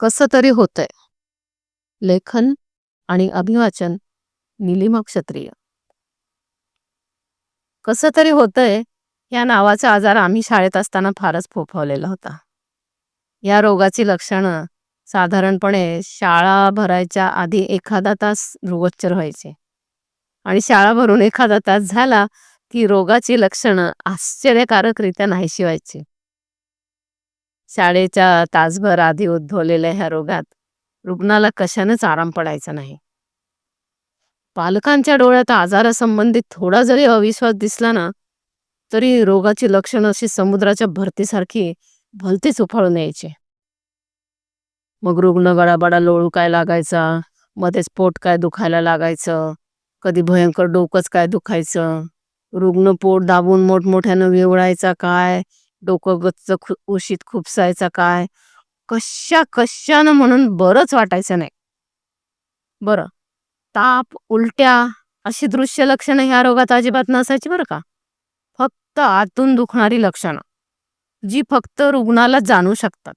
कसं तरी होतंय. लेखन आणि अभिवाचन निलिमा क्षत्रिय. कसं तरी होतंय या नावाचा आजार आम्ही शाळेत असताना फारच फोफावलेला होता. या रोगाची लक्षणं साधारणपणे शाळा भरायच्या आधी एखादा तास रोगोच्चर व्हायचे. आणि शाळा भरून एखादा तास झाला की रोगाची लक्षणं आश्चर्यकारकरित्या नाहीशी व्हायची. शाळेच्या तासभर आधी उद्भवलेल्या ह्या रोगात रुग्णाला कशानेच आराम पडायचा नाही. पालकांच्या डोळ्यात आजारासंबंधित थोडा जरी अविश्वास दिसला ना तरी रोगाची लक्षणं अशी समुद्राच्या भरतीसारखी भलतीच उफाळून यायची. मग रुग्ण गडाबडा लोळू काय लागायचा? मध्येच पोट काय दुखायला लागायचं? कधी भयंकर डोकंच काय दुखायचं? रुग्ण पोट दाबून मोठमोठ्यानं विवळायचा काय? डोकं गच्च खु उशीत खुपसायचा काय? कशा कशानं म्हणून बरंच वाटायचं नाही. बरं. ताप उलट्या अशी दृश्य लक्षणं ह्या रोगात अजिबात नसायची बरं का? फक्त आतून दुखणारी लक्षणं जी फक्त रुग्णाला जाणू शकतात.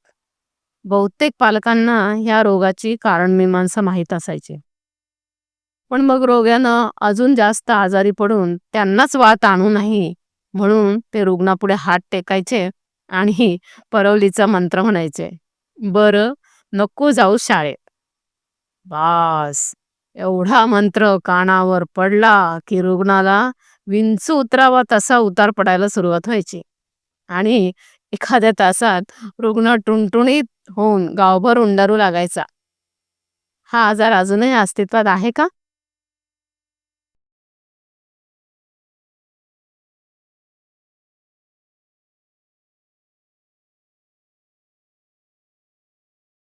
बहुतेक पालकांना ह्या रोगाची कारणमीमांसा माहीत असायची. पण मग रोग्यानं अजून जास्त आजारी पडून त्यांनाच वात आणू नाही म्हणून ते रुग्णापुढे हात टेकायचे आणि परवलीचा मंत्र म्हणायचे बर नको जाऊ शाळेत. बास! एवढा मंत्र कानावर पडला की रुग्णाला विंचू उतरावा तसा उतार पडायला सुरुवात व्हायची. आणि एखाद्या तासात रुग्ण टुणटुणीत होऊन गावभर उंडारू लागायचा. हा आजार अजूनही अस्तित्वात आहे का?